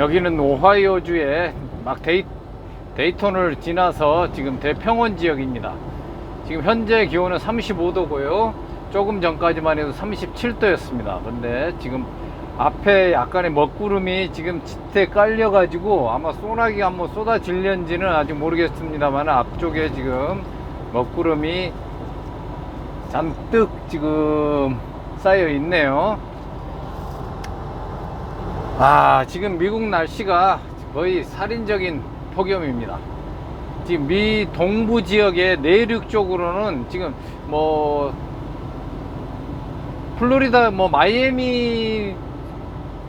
여기는 오하이오주의 막 데이, 데이톤을 지나서 지금 대평원 지역입니다. 지금 현재 기온은 35도고요. 조금 전까지만 해도 37도였습니다. 근데 지금 앞에 약간의 먹구름이 지금 짙게 깔려가지고 아마 소나기가 한번 쏟아질는지는 아직 모르겠습니다만 앞쪽에 지금 먹구름이 잔뜩 지금 쌓여 있네요. 아, 지금 미국 날씨가 거의 살인적인 폭염입니다. 지금 미 동부 지역의 내륙 쪽으로는 지금 뭐 플로리다 뭐 마이애미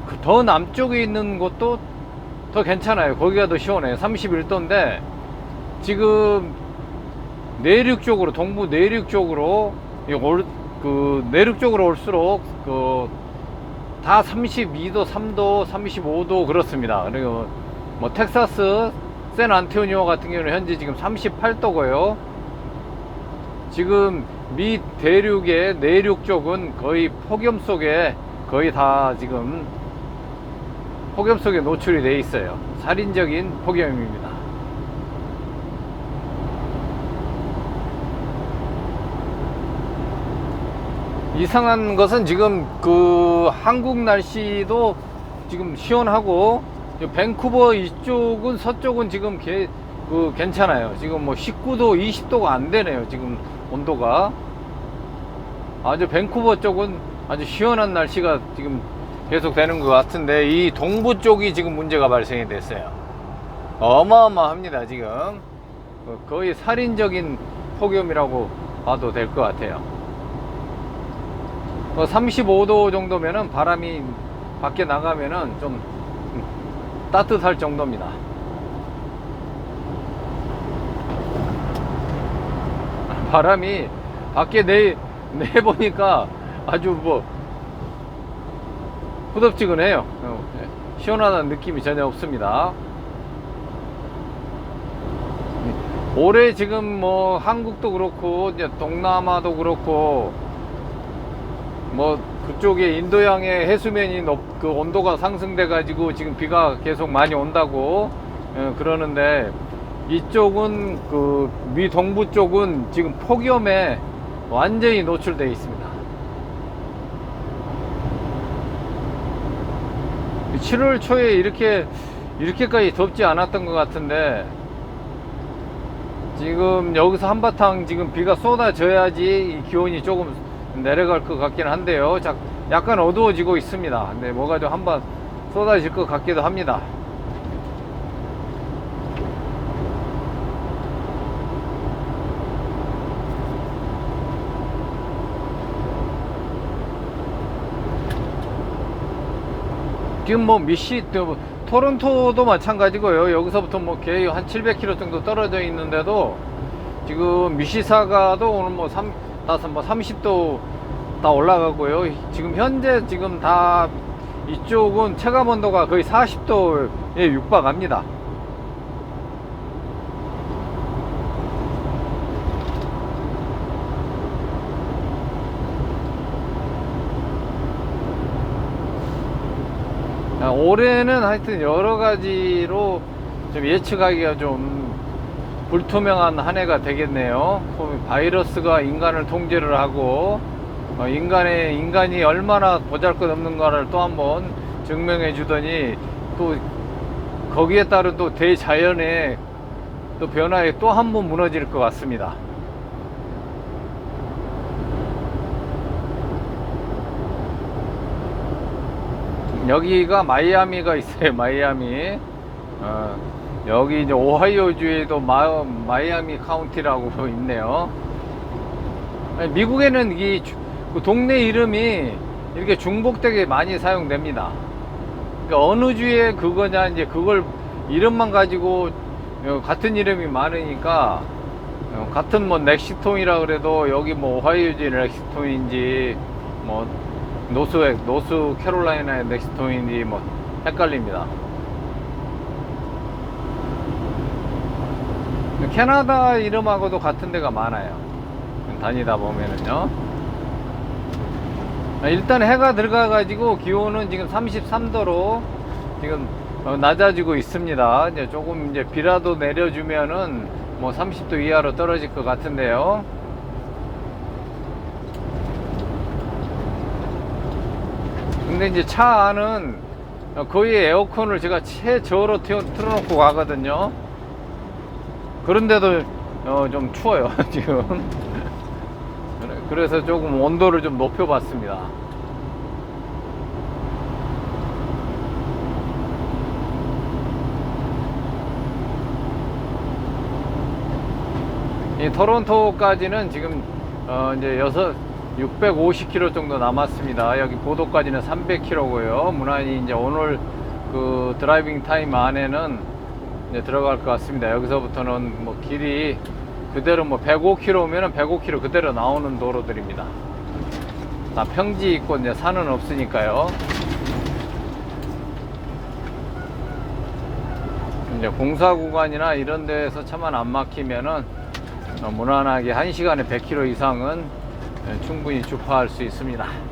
그더 남쪽에 있는 곳도 더 괜찮아요. 거기가 더 시원해요. 31도인데 지금 내륙 쪽으로 동부 내륙 쪽으로 이 올, 그 내륙 쪽으로 올수록 그 다 32도, 3도, 35도 그렇습니다. 그리고 뭐 텍사스 샌안토니오 같은 경우는 현재 지금 38도고요. 지금 미 대륙의 내륙 쪽은 거의 폭염 속에 거의 다 지금 폭염 속에 노출이 돼 있어요. 살인적인 폭염입니다. 이상한 것은 지금 그 한국 날씨도 지금 시원하고 이 밴쿠버 이쪽은 서쪽은 지금 개, 그 괜찮아요. 지금 뭐 19도, 20도가 안 되네요. 지금 온도가 아주 밴쿠버 쪽은 아주 시원한 날씨가 지금 계속 되는 것 같은데 이 동부 쪽이 지금 문제가 발생이 됐어요. 어마어마합니다. 지금 어, 거의 살인적인 폭염이라고 봐도 될 것 같아요. 35도 정도면은 바람이 밖에 나가면은 좀 따뜻할 정도입니다. 바람이 밖에 내, 내보니까 아주 뭐 후덥지근해요. 어, 예. 시원하다는 느낌이 전혀 없습니다. 올해 지금 뭐 한국도 그렇고 이제 동남아도 그렇고 뭐 그쪽에 인도양의 해수면이 높, 그 온도가 상승돼 가지고 지금 비가 계속 많이 온다고 어, 그러는데 이쪽은 그 미 동부 쪽은 지금 폭염에 완전히 노출돼 있습니다. 7월 초에 이렇게 이렇게까지 덥지 않았던 것 같은데 지금 여기서 한바탕 지금 비가 쏟아져야지 이 기온이 조금 내려갈 것 같긴 한데요. 자, 약간 어두워지고 있습니다. 근데 뭐가 좀 한번 쏟아질 것 같기도 합니다. 지금 뭐 미시 또 토론토도 마찬가지고요. 여기서부터 뭐 거의 한 700km 정도 떨어져 있는데도 지금 미시사가도 오늘 뭐 3, 다섯 뭐 30도 다 올라가고요. 지금 현재 지금 다 이쪽은 체감 온도가 거의 40도에 육박합니다. 아, 올해는 하여튼 여러 가지로 좀 예측하기가 좀 불투명한 한 해가 되겠네요. 그 바이러스가 인간을 통제를 하고 어, 인간의 인간이 얼마나 보잘것없는가를 또 한번 증명해 주더니 또 거기에 따른 또 대자연의 또 변화에 또 한 번 무너질 것 같습니다. 여기가 마이애미가 있어요. 마이애미. 어, 여기 이제 오하이오주에도 마, 마이애미 카운티라고 있네요. 미국에는 이 주- 그 동네 이름이 이렇게 중복되게 많이 사용됩니다. 그러니까 어느 주에 그거냐 이제 그걸 이름만 가지고 어, 같은 이름이 많으니까 어, 같은 뭐 넥시톤이라 그래도 여기 뭐 오하이오주 넥시톤인지 뭐 노스 노스 캐롤라이나의 넥스톤인지 뭐 헷갈립니다. 캐나다 이름하고도 같은 데가 많아요. 다니다 보면은요. 아, 일단 해가 들어가 가지고 기온은 지금 33도로 지금 어, 낮아지고 있습니다. 이제 조금 이제 비라도 내려주면은 뭐 30도 이하로 떨어질 것 같은데요. 근데 이제 차 안은 거의 에어컨을 제가 최저로 틀어- 틀어놓고 가거든요. 그런데도 어, 좀 추워요, 지금. 그래- 그래서 조금 온도를 좀 높여봤습니다. 이 토론토까지는 지금 어 이제 여섯 650km 정도 남았습니다. 여기 보도까지는 300km고요. 무난히 이제 오늘 그 드라이빙 타임 안에는 이제 들어갈 것 같습니다. 여기서부터는 뭐 길이 그대로 뭐 105km면은 105km 그대로 나오는 도로들입니다. 다 평지 있고 이제 산은 없으니까요. 이제 공사 구간이나 이런 데에서 차만 안 막히면은 어, 무난하게 1시간에 100km 이상은 예, 충분히 주파할 수 있습니다.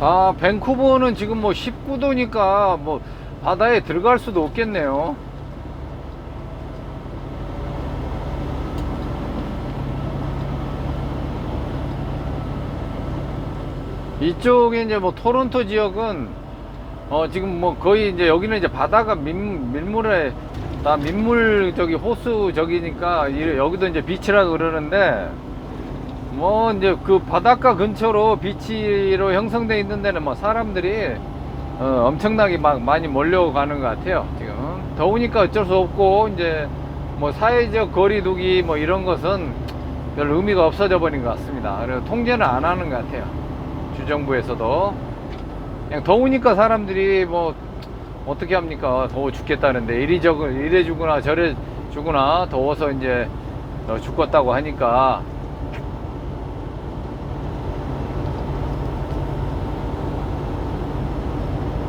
아, 밴쿠버는 지금 뭐 19도니까 뭐 바다에 들어갈 수도 없겠네요. 이쪽에 이제 뭐 토론토 지역은 어 지금 뭐 거의 이제 여기는 이제 바다가 민, 밀물에 다 민물 저기 호수 저기니까 이- 여기도 이제 비치라 그러는데 뭐 이제 그 바닷가 근처로 비치로 형성돼 있는 데는 뭐 사람들이 어, 엄청나게 막 많이 몰려가는 것 같아요 지금. 더우니까 어쩔 수 없고 이제 뭐 사회적 거리두기 뭐 이런 것은 별 의미가 없어져 버린 것 같습니다. 그래서 통제는 안 하는 것 같아요 주정부에서도. 그냥 더우니까 사람들이 뭐 어떻게 합니까? 더워 죽겠다는데 이리 저거 이래 주거나 저래 주거나 더워서 이제 어, 죽겠다고 하니까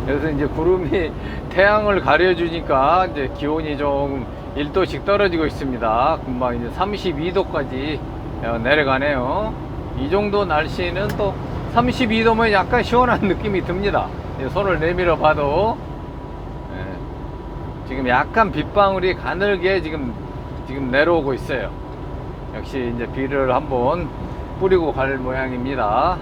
그래서 이제 구름이 태양을 가려주니까 이제 기온이 좀 1도씩 떨어지고 있습니다. 금방 이제 32도까지 어, 내려가네요. 이 정도 날씨는 또 32도면 약간 시원한 느낌이 듭니다. 이제 손을 내밀어 봐도 예, 지금 약간 빗방울이 가늘게 지금 지금 내려오고 있어요. 역시 이제 비를 한번 뿌리고 갈 모양입니다.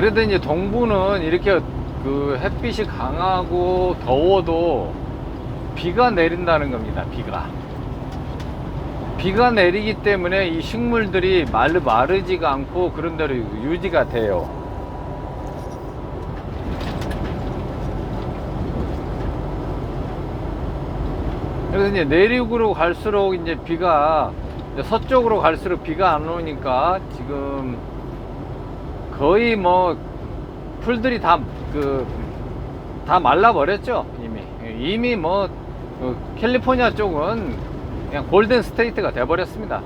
그래도 이제 동부는 이렇게 그 햇빛이 강하고 더워도 비가 내린다는 겁니다. 비가. 비가 내리기 때문에 이 식물들이 마르, 마르지가 않고 그런 대로 유지가 돼요. 그래서 이제 내륙으로 갈수록 이제 비가 이제 서쪽으로 갈수록 비가 안 오니까 지금 거의 뭐 풀들이 다 그 다 말라 버렸죠 이미. 이미 뭐 그 캘리포니아 쪽은 그냥 골든 스테이트가 돼 버렸습니다.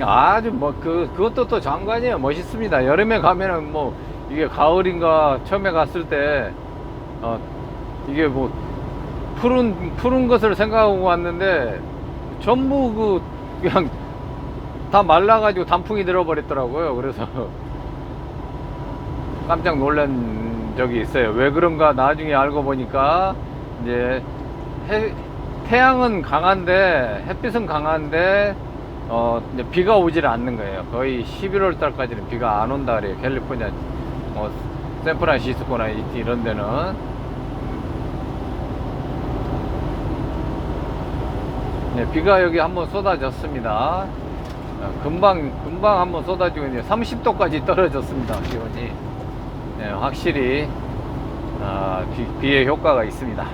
아주 뭐 그 그것도 또 장관이에요. 멋있습니다. 여름에 가면은 뭐 이게 가을인가 처음에 갔을 때 어 이게 뭐 푸른 푸른 것을 생각하고 왔는데 전부 그 그냥 다 말라가지고 단풍이 들어버렸더라고요. 그래서 깜짝 놀란 적이 있어요. 왜 그런가 나중에 알고 보니까 이제 해, 태양은 강한데 햇빛은 강한데 어 비가 오질 않는 거예요. 거의 11월 달까지는 비가 안 온다 그래요. 캘리포니아, 뭐 샌프란시스코나 이- 이런 데는 네, 비가 여기 한번 쏟아졌습니다. 어, 금방 금방 한번 쏟아지고 이제 30도까지 떨어졌습니다. 기온이 네, 확실히 아, 비, 비의 효과가 있습니다.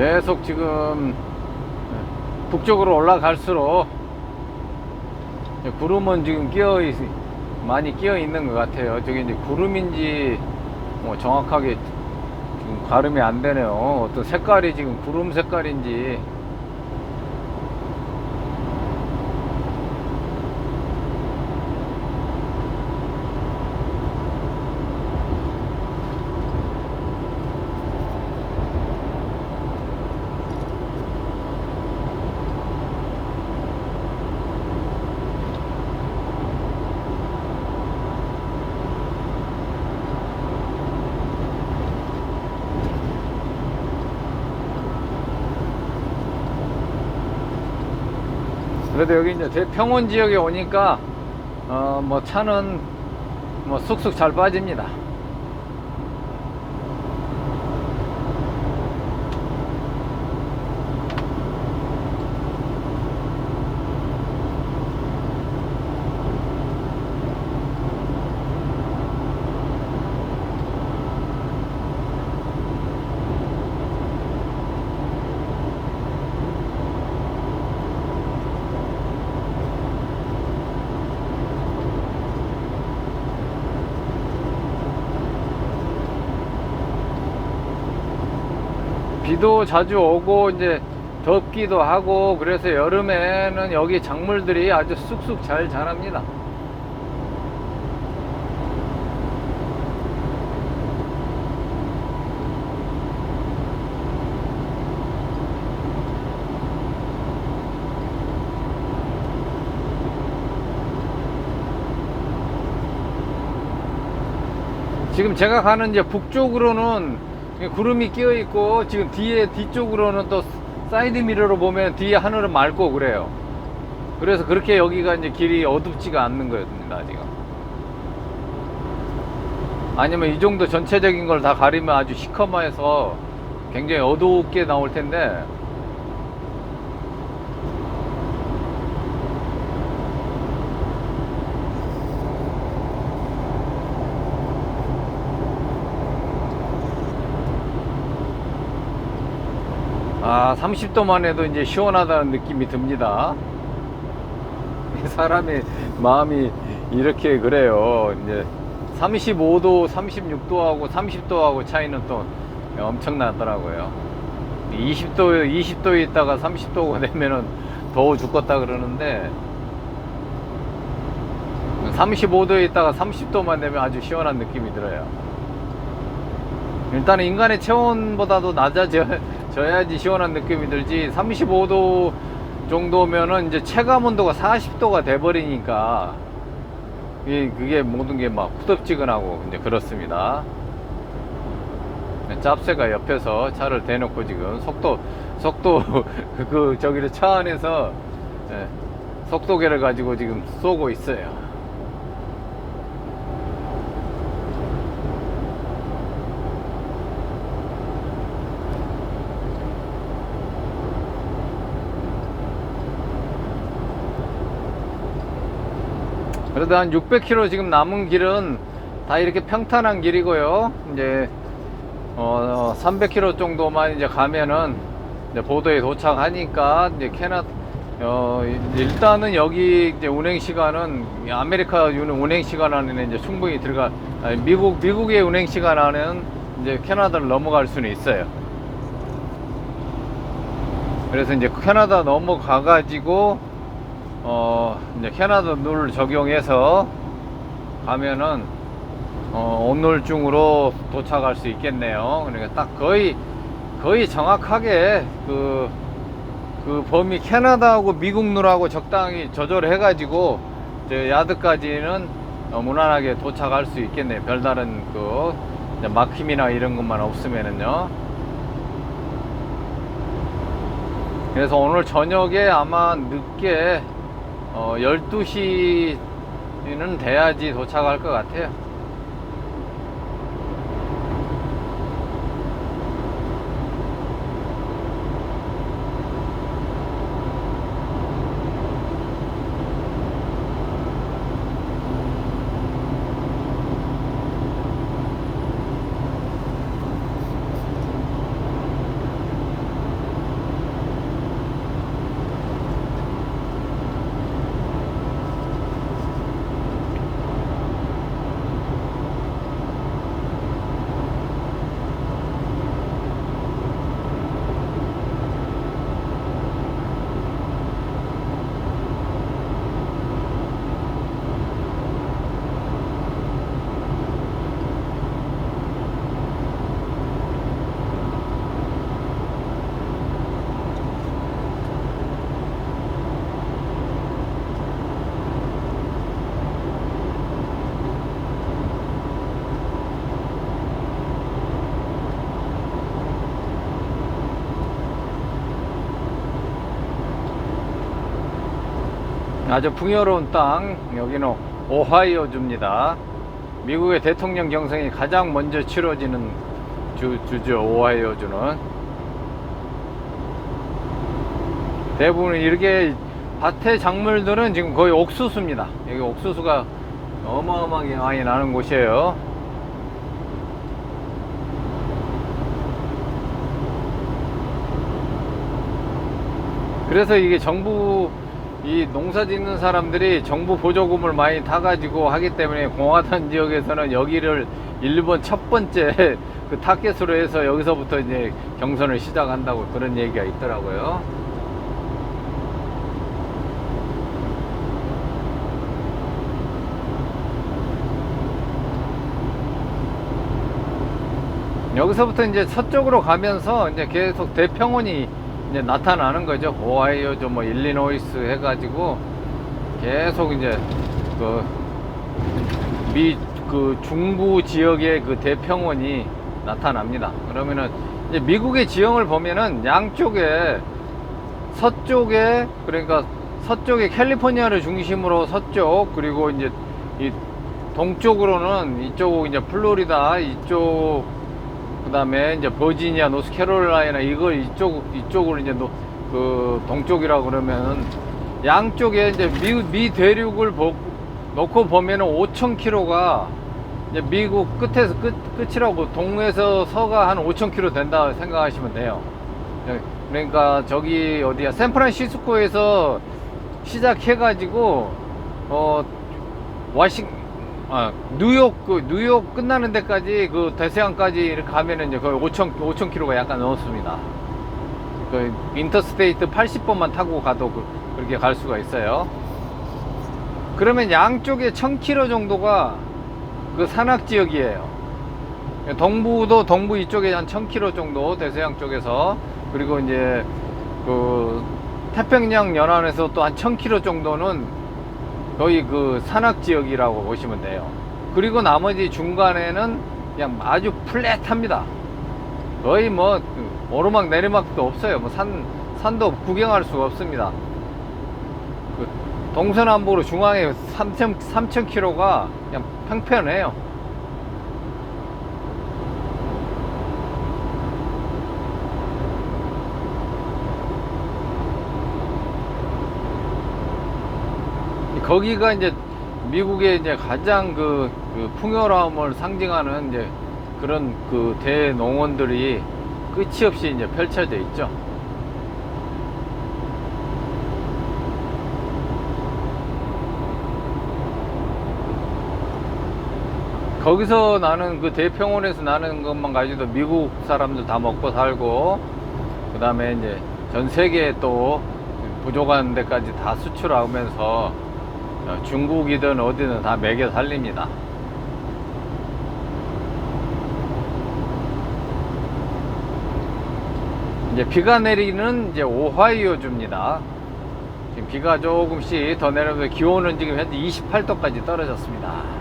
계속 지금 북쪽으로 올라갈수록 구름은 지금 끼어 있, 많이 끼어 있는 것 같아요. 저게 이제 구름인지 뭐 정확하게 지금 가름이 안 되네요. 어떤 색깔이 지금 구름 색깔인지 그래도 여기 이제 대평원 지역에 오니까 어 뭐 차는 뭐 쑥쑥 잘 빠집니다. 비도 자주 오고 이제 덥기도 하고 그래서 여름에는 여기 작물들이 아주 쑥쑥 잘 자랍니다. 지금 제가 가는 이제 북쪽으로는 구름이 끼어 있고 지금 뒤에 뒤쪽으로는 또 사이드 미러로 보면 뒤에 하늘은 맑고 그래요. 그래서 그렇게 여기가 이제 길이 어둡지가 않는 거였습니다 지금. 아니면 이 정도 전체적인 걸 다 가리면 아주 시커머해서 굉장히 어둡게 나올 텐데 아 30도만 해도 이제 시원하다는 느낌이 듭니다. 사람의 마음이 이렇게 그래요. 이제 35도 36도하고 30도하고 차이는 또 엄청나더라고요. 20도 20도에 있다가 30도가 되면은 더워 죽겠다 그러는데 35도에 있다가 30도만 되면 아주 시원한 느낌이 들어요. 일단은 인간의 체온보다도 낮아져 야지 시원한 느낌이 들지 35도 정도면은 이제 체감 온도가 40도가 돼버리니까 그게 모든 게 막 후덥지근하고 이제 그렇습니다. 네, 짭새가 옆에서 차를 대놓고 지금 속도 속도 그 저기를 차 안에서 예, 속도계를 가지고 지금 쏘고 있어요. 그래도 한 600km 지금 남은 길은 다 이렇게 평탄한 길이고요. 이제 어 300km 정도만 이제 가면은 이제 보도에 도착하니까 이제 캐나 어 일단은 여기 이제 운행 시간은 아메리카 운행 시간 안에는 이제 충분히 들어가 아니, 미국 미국의 운행 시간 안에는 이제 캐나다를 넘어갈 수는 있어요. 그래서 이제 캐나다 넘어가 가지고 어 이제 캐나다 룰 적용해서 가면은 어 온놀중으로 도착할 수 있겠네요. 그러니까 딱 거의 거의 정확하게 그, 그 범위 캐나다하고 미국 룰하고 적당히 조절해 가지고 야드까지는 어, 무난하게 도착할 수 있겠네요. 별다른 그 막힘이나 이런 것만 없으면은요. 그래서 오늘 저녁에 아마 늦게 어, 12시는 돼야지 도착할 것 같아요. 아주 풍요로운 땅 여기는 오하이오주입니다. 미국의 대통령 경선이 가장 먼저 치러지는 주, 주죠 오하이오주는 대부분 이렇게 밭의 작물들은 지금 거의 옥수수입니다. 여기 옥수수가 어마어마하게 많이 나는 곳이에요. 그래서 이게 정부 이 농사 짓는 사람들이 정부 보조금을 많이 타가지고 하기 때문에 공화당 지역에서는 여기를 일본 첫 번째 그 타겟으로 해서 여기서부터 이제 경선을 시작한다고 그런 얘기가 있더라고요. 여기서부터 이제 서쪽으로 가면서 이제 계속 대평원이 이제 나타나는 거죠. 오하이오, 뭐 일리노이스 해가지고 계속 이제 그 미 그 중부 지역의 그 대평원이 나타납니다. 그러면은 이제 미국의 지형을 보면은 양쪽에 서쪽에 그러니까 서쪽에 캘리포니아를 중심으로 서쪽 그리고 이제 이 동쪽으로는 이쪽 이제 플로리다 이쪽 그다음에 이제 버지니아, 노스캐롤라이나 이걸 이쪽 이쪽으로 이제 노, 그 동쪽이라 그러면은 양쪽에 이제 미, 미 대륙을 보, 놓고 보면은 5천 킬로가 이제 미국 끝에서 끝 끝이라고 동에서 서가 한 5천 킬로 된다 생각하시면 돼요. 예, 그러니까 저기 어디야 샌프란시스코에서 시작해가지고 어 와싱 아, 뉴욕 그 뉴욕 끝나는 데까지 그 대서양까지 가면은 이제 거의 5천 5천 킬로가 약간 넘습니다. 그 인터스테이트 80번만 타고 가도 그, 그렇게 갈 수가 있어요. 그러면 양쪽에 1000킬로 정도가 그 산악 지역이에요. 동부도 동부 이쪽에 한 1000킬로 정도 대서양 쪽에서 그리고 이제 그 태평양 연안에서 또 한 1000킬로 정도는 거의 그 산악 지역이라고 보시면 돼요. 그리고 나머지 중간에는 그냥 아주 플랫합니다. 거의 뭐그 오르막 내리막도 없어요. 뭐 산 산도 구경할 수가 없습니다. 그 동서남북으로 중앙에 3천 3천 킬로가 그냥 평평해요. 거기가 이제 미국의 이제 가장 그, 그 풍요로움을 상징하는 이제 그런 그 대농원들이 끝이 없이 이제 펼쳐져 있죠. 거기서 나는 그 대평원에서 나는 것만 가지고 미국 사람들 다 먹고 살고 그 다음에 이제 전 세계에 또 부족한 데까지 다 수출하면서 어, 중국이든 어디든 다 먹여 살립니다. 이제 비가 내리는 이제 오하이오 주입니다. 지금 비가 조금씩 더 내리면서 기온은 지금 현재 28도까지 떨어졌습니다.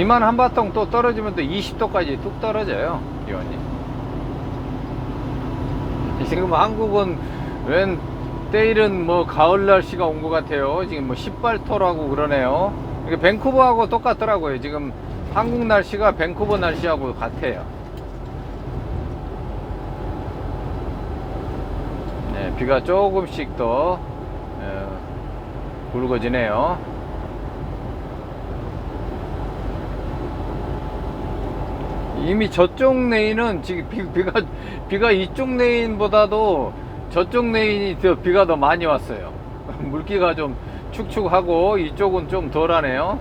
비만 한바탕 또 떨어지면 또 20도까지 뚝 떨어져요 기온이 지금 한국은 웬 때일은 뭐 가을 날씨가 온 것 같아요. 지금 뭐 18도라고 그러네요. 이게 밴쿠버하고 똑같더라고요. 지금 한국 날씨가 밴쿠버 날씨하고 같아요. 네, 비가 조금씩 더 어, 굵어지네요 이미 저쪽 레인은 지금 비, 비가 비가 이쪽 레인보다도 저쪽 레인이 더 비가 더 많이 왔어요. 물기가 좀 축축하고 이쪽은 좀 덜하네요.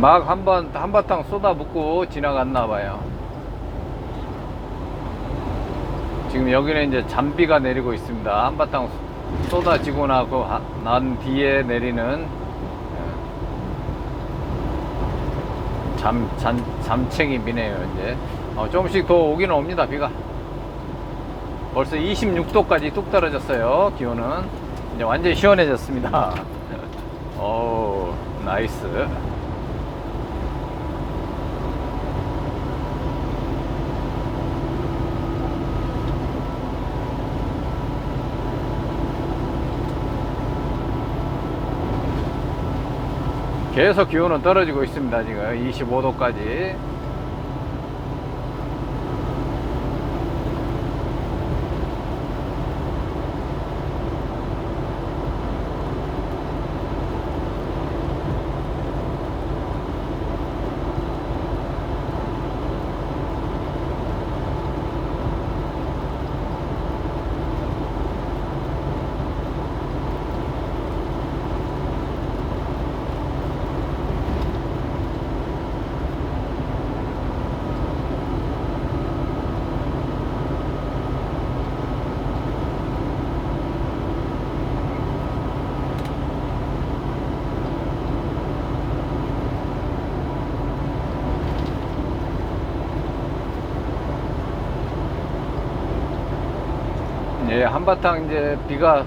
막 한번 한바탕 쏟아붓고 지나갔나 봐요. 지금 여기는 이제 잔비가 내리고 있습니다. 한바탕 쏟아지고 나고 난 뒤에 내리는 어, 잠, 잠, 잠챙이 비네요 이제 어, 조금씩 더 오기는 옵니다 비가 벌써 26도까지 뚝 떨어졌어요. 기온은 이제 완전히 시원해졌습니다. 오, 나이스. 계속 기온은 떨어지고 있습니다. 지금 25도까지. 예, 한바탕 이제 비가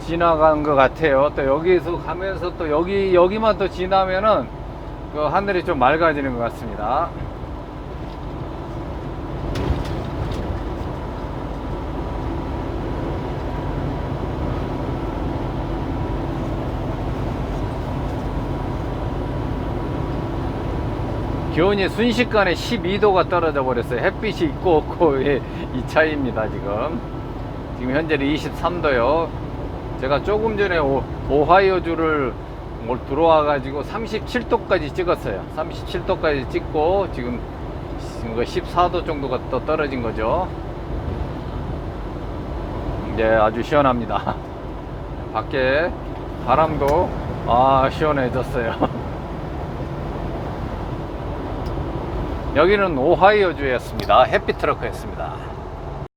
지나간 것 같아요. 또 여기서 가면서 또 여기, 여기만 또 지나면은 그 하늘이 좀 맑아지는 것 같습니다. 기온이 순식간에 12도가 떨어져 버렸어요. 햇빛이 있고 없고의 이 차이입니다, 지금. 지금 현재는 23도요. 제가 조금 전에 오, 오하이오주를 올 들어와 가지고 37도까지 찍었어요. 37도까지 찍고 지금 지금 그 14도 정도가 또 떨어진 거죠. 이제 아주 시원합니다. 밖에 바람도 아 시원해졌어요. 여기는 오하이오주였습니다. 햇빛 트럭크였습니다.